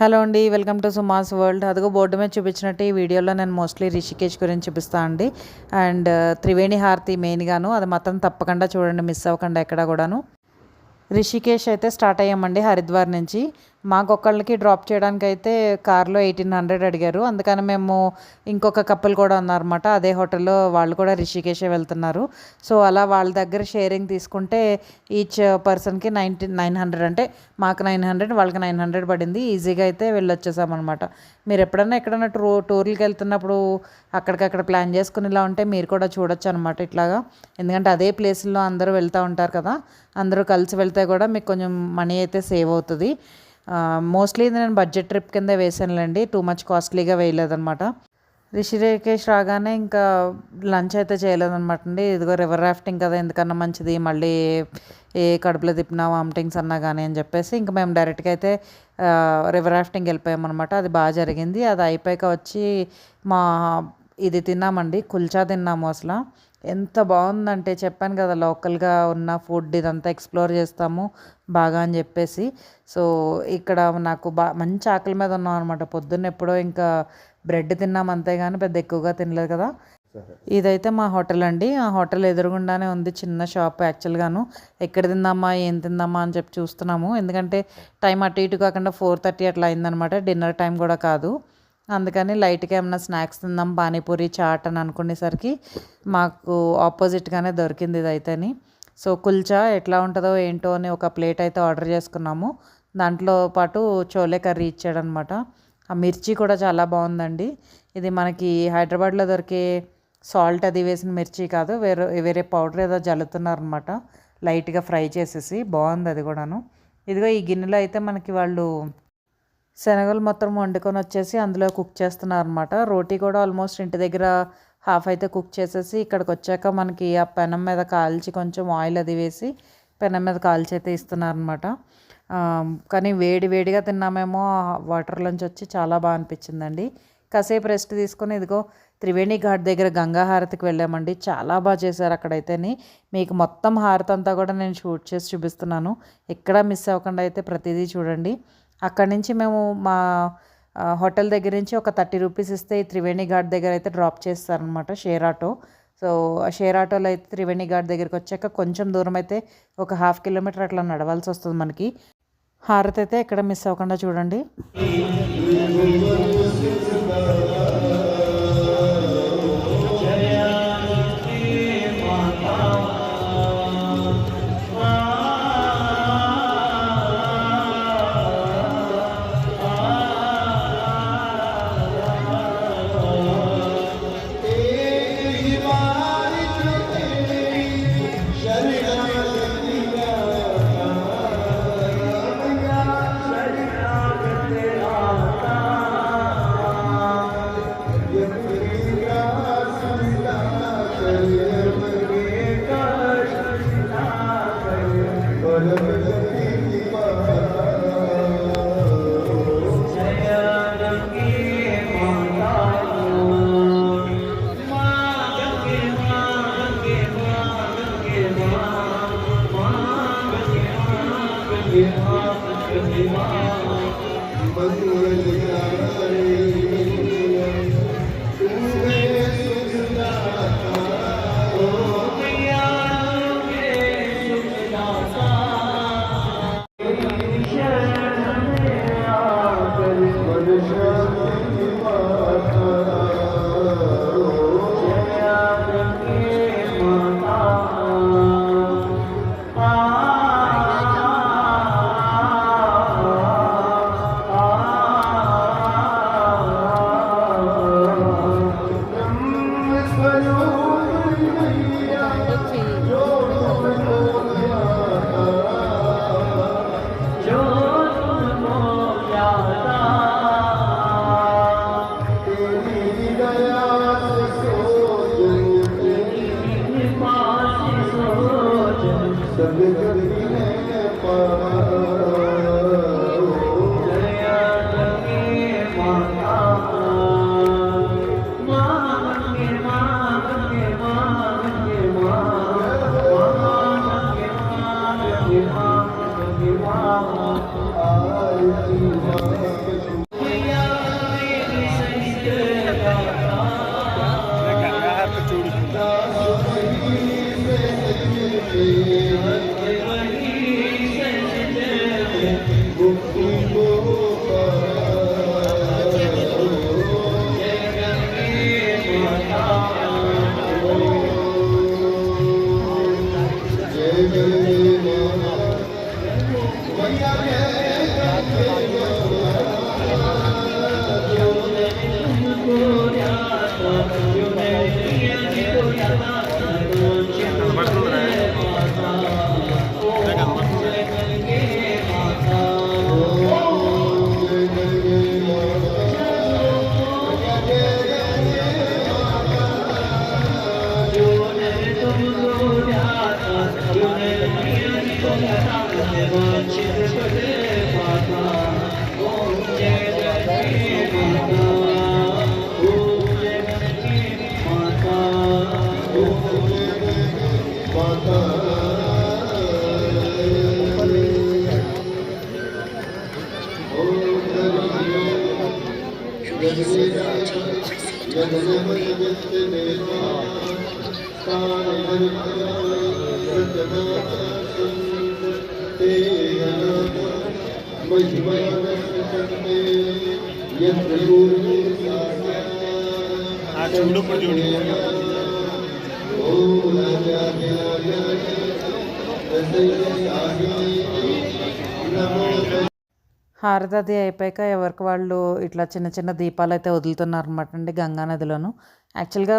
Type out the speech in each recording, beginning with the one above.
Hello అండి welcome to Suma's world. అదిగో board మీద చూపించినట్టు ఈ వీడియోలో నేను మోస్ట్లీ రిషికేష్ గురించి చూపిస్తాను అండి. అండ్ త్రివేణి హారతి మెయిన్గాను. అది మాత్రం తప్పకుండా చూడండి మిస్ అవ్వకుండా ఎక్కడ కూడాను. రిషికేష్ అయితే స్టార్ట్ అయ్యామండి హరిద్వార్ నుంచి. మాకొక్కళ్ళకి డ్రాప్ చేయడానికి అయితే కార్లో ఎయిటీన్ హండ్రెడ్ అడిగారు. అందుకని మేము ఇంకొక కప్పులు కూడా ఉన్నారన్నమాట. అదే హోటల్లో వాళ్ళు కూడా రిషికేషే వెళ్తున్నారు. సో అలా వాళ్ళ దగ్గర షేరింగ్ తీసుకుంటే ఈచ్ పర్సన్కి నైన్టీ నైన్ హండ్రెడ్ అంటే మాకు నైన్ హండ్రెడ్ వాళ్ళకి నైన్ హండ్రెడ్ పడింది. ఈజీగా అయితే వెళ్ళొచ్చేసామన్నమాట. మీరు ఎప్పుడన్నా ఎక్కడైనా టూ టూర్లకి వెళ్తున్నప్పుడు అక్కడికక్కడ ప్లాన్ చేసుకుని ఇలా ఉంటే మీరు కూడా చూడొచ్చు అనమాట ఇట్లాగా. ఎందుకంటే అదే ప్లేస్లో అందరూ వెళ్తూ ఉంటారు కదా. అందరూ కలిసి వెళ్తే కూడా మీకు కొంచెం మనీ అయితే సేవ్ అవుతుంది. మోస్ట్లీ ఇది నేను బడ్జెట్ ట్రిప్ కింద వేసానులేండి టూ మచ్ కాస్ట్లీగా వేయలేదన్నమాట. రిషికేష్ రాగానే ఇంకా లంచ్ అయితే చేయలేదన్నమాట అండి. ఇదిగో రివర్ రాఫ్టింగ్ కదా ఎందుకన్నా మంచిది? మళ్ళీ ఏ కడుపులో తిప్పినా వామిటింగ్స్ అన్నా కానీ అని చెప్పేసి ఇంకా మేము డైరెక్ట్గా అయితే రివర్ రాఫ్టింగ్ వెళ్ళిపోయామన్నమాట. అది బాగా జరిగింది. అది అయిపోయాక వచ్చి మా ఇది తిన్నామండి కుల్చా తిన్నాము అసలు. ఎంత బాగుందంటే చెప్పాను కదా లోకల్గా ఉన్న ఫుడ్ ఇదంతా ఎక్స్ప్లోర్ చేస్తాము బాగా అని చెప్పేసి. సో ఇక్కడ నాకు బా మంచి ఆకలి మీద ఉన్నాం అనమాట పొద్దున్న ఎప్పుడో ఇంకా బ్రెడ్ తిన్నాం అంతేగాని పెద్ద ఎక్కువగా తినలేదు కదా. ఇదైతే మా హోటల్ అండి. ఆ హోటల్ ఎదురుగుండానే ఉంది చిన్న షాప్ యాక్చువల్గాను. ఎక్కడ తిందామా ఏం తిందామా అని చెప్పి చూస్తున్నాము. ఎందుకంటే టైం అటు ఇటు కాకుండా ఫోర్ థర్టీ అట్లా అయిందనమాట డిన్నర్ టైం కూడా కాదు. అందుకని లైట్గా ఏమన్నా స్నాక్స్ తిందాం పానీపూరి చాట్ అని అనుకునేసరికి మాకు ఆపోజిట్గానే దొరికింది ఇది అయితేని సో కుల్చా ఎట్లా ఉంటుందో ఏంటో అని ఒక ప్లేట్ అయితే ఆర్డర్ చేసుకున్నాము. దాంట్లో పాటు చోలే కర్రీ ఇచ్చాడనమాట. ఆ మిర్చి కూడా చాలా బాగుందండి. ఇది మనకి హైదరాబాద్లో దొరికే సాల్ట్ అది వేసిన మిర్చి కాదు వేరే వేరే పౌడర్ ఏదో జల్లుతున్నారనమాట. లైట్గా ఫ్రై చేసేసి బాగుంది అది కూడాను. ఇదిగో ఈ గిన్నెలో అయితే మనకి వాళ్ళు శనగలు మొత్తం వండుకొని వచ్చేసి అందులో కుక్ చేస్తున్నారు అనమాట రోటీ కూడా ఆల్మోస్ట్ ఇంటి దగ్గర హాఫ్ అయితే కుక్ చేసేసి ఇక్కడికి వచ్చాక మనకి ఆ పెనం మీద కాల్చి కొంచెం ఆయిల్ అది వేసి పెనం మీద కాల్చి అయితే ఇస్తున్నారనమాట కానీ వేడి వేడిగా తిన్నామేమో వాటర్లోంచి వచ్చి చాలా బాగా అనిపించిందండి. కాసేపు రెస్ట్ తీసుకొని ఇదిగో త్రివేణి ఘాట్ దగ్గర గంగా హారతికి వెళ్ళామండి. చాలా బాగా చేశారు అక్కడైతేని. మీకు మొత్తం హారతి అంతా కూడా నేను షూట్ చేసి చూపిస్తున్నాను. ఎక్కడా మిస్ అవ్వకుండా అయితే ప్రతిదీ చూడండి. అక్కడి నుంచి మేము మా హోటల్ దగ్గర నుంచి ఒక థర్టీ రూపీస్ ఇస్తే త్రివేణి ఘాట్ దగ్గర అయితే డ్రాప్ చేస్తారనమాట షేర్ ఆటో. సో ఆ షేర్ ఆటోలో అయితే త్రివేణి ఘాట్ దగ్గరికి వచ్చాక కొంచెం దూరం అయితే ఒక హాఫ్ కిలోమీటర్ అట్లా నడవాల్సి వస్తుంది మనకి. హారతి అయితే ఎక్కడ మిస్ అవ్వకుండా చూడండి. Thank you. ਸਭ ਜਗਤ ਦੀ ਮੈਂ ਪਾਵਾਂ చూడు చూడు. అది అయిపోయాక ఎవరికి వాళ్ళు ఇట్లా చిన్న చిన్న దీపాలు అయితే వదులుతున్నారు అనమాట అండి గంగానదిలోను యాక్చువల్గా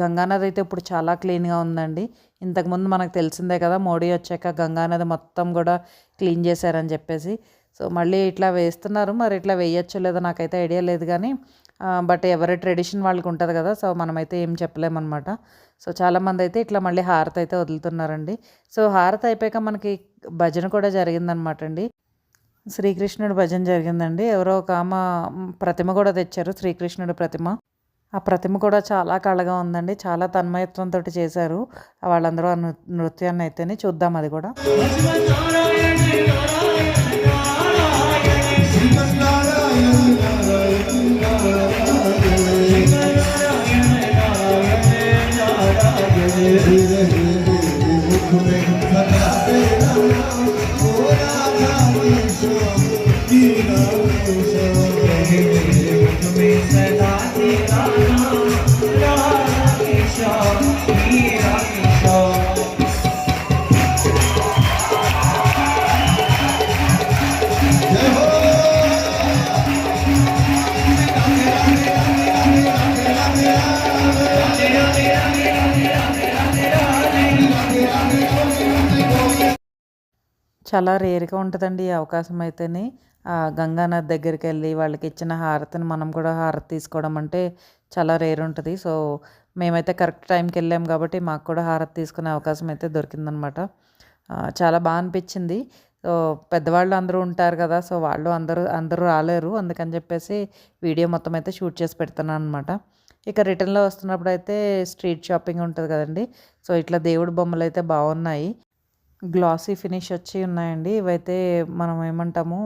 గంగానది అయితే ఇప్పుడు చాలా క్లీన్గా ఉందండి. ఇంతకుముందు మనకు తెలిసిందే కదా మోడీ వచ్చాక గంగా నది మొత్తం కూడా క్లీన్ చేశారని చెప్పేసి. సో మళ్ళీ ఇట్లా వేస్తున్నారు. మరి ఇట్లా వేయచ్చో లేదో నాకైతే ఐడియా లేదు కానీ బట్ ఎవరి ట్రెడిషన్ వాళ్ళకి ఉంటుంది కదా సో మనమైతే ఏం చెప్పలేమన్నమాట. సో చాలామంది అయితే ఇట్లా మళ్ళీ హారతి అయితే వదులుతున్నారండి. సో హారతి అయిపోయాక మనకి భజన కూడా జరిగిందనమాట అండి. శ్రీకృష్ణుడు భజన జరిగిందండి. ఎవరో ఒక ఆమె ప్రతిమ కూడా తెచ్చారు శ్రీకృష్ణుడు ప్రతిమ. ఆ ప్రతిమ కూడా చాలా కళగా ఉందండి. చాలా తన్మయత్వంతో చేశారు. వాళ్ళందరూ ఆ నృ- నృత్యాన్ని అయితేనే చూద్దాం అది కూడా. చాలా రేర్గా ఉంటుందండి ఈ అవకాశం అయితేనే. గంగానది దగ్గరికి వెళ్ళి వాళ్ళకి ఇచ్చిన హారతిని మనం కూడా హారతి తీసుకోవడం అంటే చాలా రేర్ ఉంటుంది. సో మేమైతే కరెక్ట్ టైంకి వెళ్ళాం కాబట్టి మాకు కూడా హారతి తీసుకునే అవకాశం అయితే దొరికిందనమాట. చాలా బాగా అనిపించింది. సో పెద్దవాళ్ళు అందరూ ఉంటారు కదా సో వాళ్ళు అందరూ అందరూ రాలేరు. అందుకని చెప్పేసి వీడియో మొత్తం అయితే షూట్ చేసి పెడుతున్నాను అనమాట ఇక రిటర్న్లో వస్తున్నప్పుడు అయితే స్ట్రీట్ షాపింగ్ ఉంటుంది కదండి. సో ఇట్లా దేవుడి బొమ్మలు అయితే బాగున్నాయి. గ్లాసీ ఫినిష్ వచ్చి ఉన్నాయండి. ఇవైతే మనం ఏమంటాము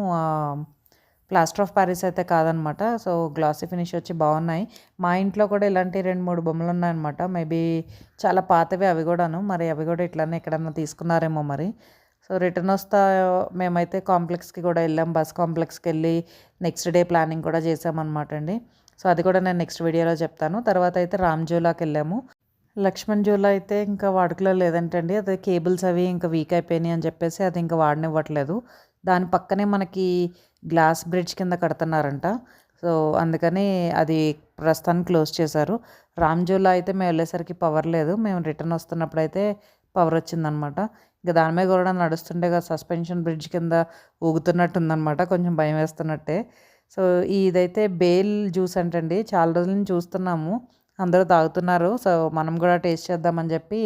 ప్లాస్టర్ ఆఫ్ ప్యారిస్ అయితే కాదనమాట. సో గ్లాసీ ఫినిష్ వచ్చి బాగున్నాయి. మా ఇంట్లో కూడా ఇలాంటి రెండు మూడు బొమ్మలు ఉన్నాయన్నమాట. మేబీ చాలా పాతవి అవి కూడాను. మరి అవి కూడా ఇట్లానే ఎక్కడన్నా తీసుకున్నారేమో మరి. సో రిటర్న్ వస్తా మేమైతే కాంప్లెక్స్కి కూడా వెళ్ళాం. బస్ కాంప్లెక్స్కి వెళ్ళి నెక్స్ట్ డే ప్లానింగ్ కూడా చేసామన్నమాట అండి. సో అది కూడా నేను నెక్స్ట్ వీడియోలో చెప్తాను. తర్వాత అయితే రామ్జోలాకి వెళ్ళాము. లక్ష్మణ్ జ్యూలో అయితే ఇంకా వాడుకలో లేదంటండి. అది కేబుల్స్ అవి ఇంకా వీక్ అయిపోయినాయి అని చెప్పేసి అది ఇంకా వాడనివ్వట్లేదు. దాని పక్కనే మనకి గ్లాస్ బ్రిడ్జ్ కింద కడుతున్నారంట. సో అందుకని అది ప్రస్తుతానికి క్లోజ్ చేశారు. రామ్ జ్యూలో అయితే మేము వెళ్ళేసరికి పవర్ లేదు. మేము రిటర్న్ వస్తున్నప్పుడు అయితే పవర్ వచ్చిందనమాట. ఇంకా దాని మీద కూడా నడుస్తుండే సస్పెన్షన్ బ్రిడ్జ్ కింద ఊగుతున్నట్టు ఉందన్నమాట కొంచెం భయం వేస్తున్నట్టే. సో ఇదైతే బేల్ జ్యూస్ అంటండి. చాలా రోజుల నుంచి చూస్తున్నాము. అందరూ తాగుతున్నారు. సో మనం కూడా టేస్ట్ చేద్దామని చెప్పి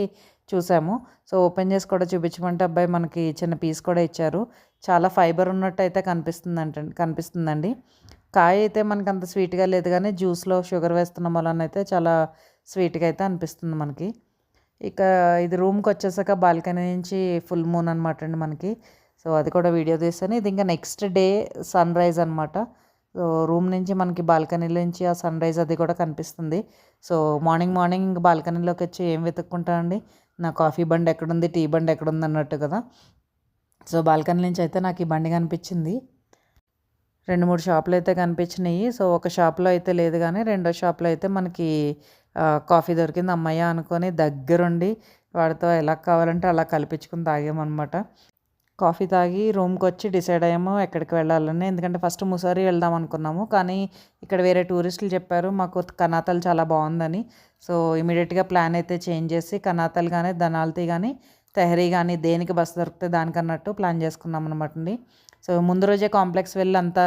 చూసాము. సో ఓపెన్ చేసి కూడా చూపించమంటే అబ్బాయి మనకి చిన్న పీస్ కూడా ఇచ్చారు. చాలా ఫైబర్ ఉన్నట్టు అయితే కనిపిస్తుంది అంట కనిపిస్తుందండి. కాయ అయితే మనకి అంత స్వీట్గా లేదు కానీ జ్యూస్లో షుగర్ వేస్తున్నాం వలన అయితే చాలా స్వీట్గా అయితే అనిపిస్తుంది మనకి. ఇక ఇది రూమ్కి వచ్చేసాక బాల్కనీ నుంచి ఫుల్ మూన్ అనమాట అండి మనకి. సో అది కూడా వీడియో తీస్తాను. ఇది ఇంకా నెక్స్ట్ డే సన్ రైజ్ అనమాట రూమ్ నుంచి మనకి బాల్కనీ నుంచి ఆ సన్ రైజ్ అది కూడా కనిపిస్తుంది. సో మార్నింగ్ మార్నింగ్ బాల్కనీలోకి వచ్చి ఏం వెతుక్కుంటానండి? నా కాఫీ బండి ఎక్కడుంది? టీ బండి ఎక్కడుంది? అన్నట్టు కదా. సో బాల్కనీ నుంచి అయితే నాకు ఈ బండి కనిపించింది. రెండు మూడు షాపులు అయితే కనిపించినాయి. సో ఒక షాప్లో అయితే లేదు కానీ రెండో షాప్లో అయితే మనకి కాఫీ దొరికింది. అమ్మయ్య అనుకొని దగ్గరుండి వాడితో ఎలా కావాలంటే అలా కల్పించుకుని తాగామన్నమాట. కాఫీ తాగి రూమ్కి వచ్చి డిసైడ్ అయ్యాము ఎక్కడికి వెళ్ళాలని. ఎందుకంటే ఫస్ట్ ముసారి వెళ్దాం అనుకున్నాము. కానీ ఇక్కడ వేరే టూరిస్టులు చెప్పారు మాకు కనాతల్ చాలా బాగుందని. సో ఇమీడియట్గా ప్లాన్ అయితే చేంజ్ చేసి కనాతల్ కానీ దనాల్తీ కానీ తెహరీ కానీ దేనికి బస్సు దొరికితే దానికన్నట్టు ప్లాన్ చేసుకున్నాం అనమాట అండి. సో ముందు రోజే కాంప్లెక్స్ వెళ్ళి అంతా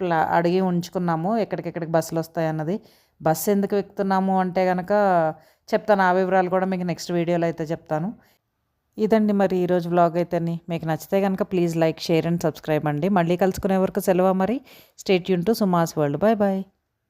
ప్లా అడిగి ఉంచుకున్నాము ఎక్కడికెక్కడికి బస్సులు వస్తాయి అన్నది. బస్సు ఎందుకు ఎక్కుతున్నాము అంటే కనుక చెప్తాను ఆ వివరాలు కూడా మీకు నెక్స్ట్ వీడియోలో అయితే చెప్తాను. ఇదండి మరి ఈరోజు వ్లాగ్ అయితే మీకు నచ్చితే కనుక please like share and subscribe అండి. మళ్ళీ కలుసుకునే వరకు సెలవు మరి stay Yoon to Suma's world bye bye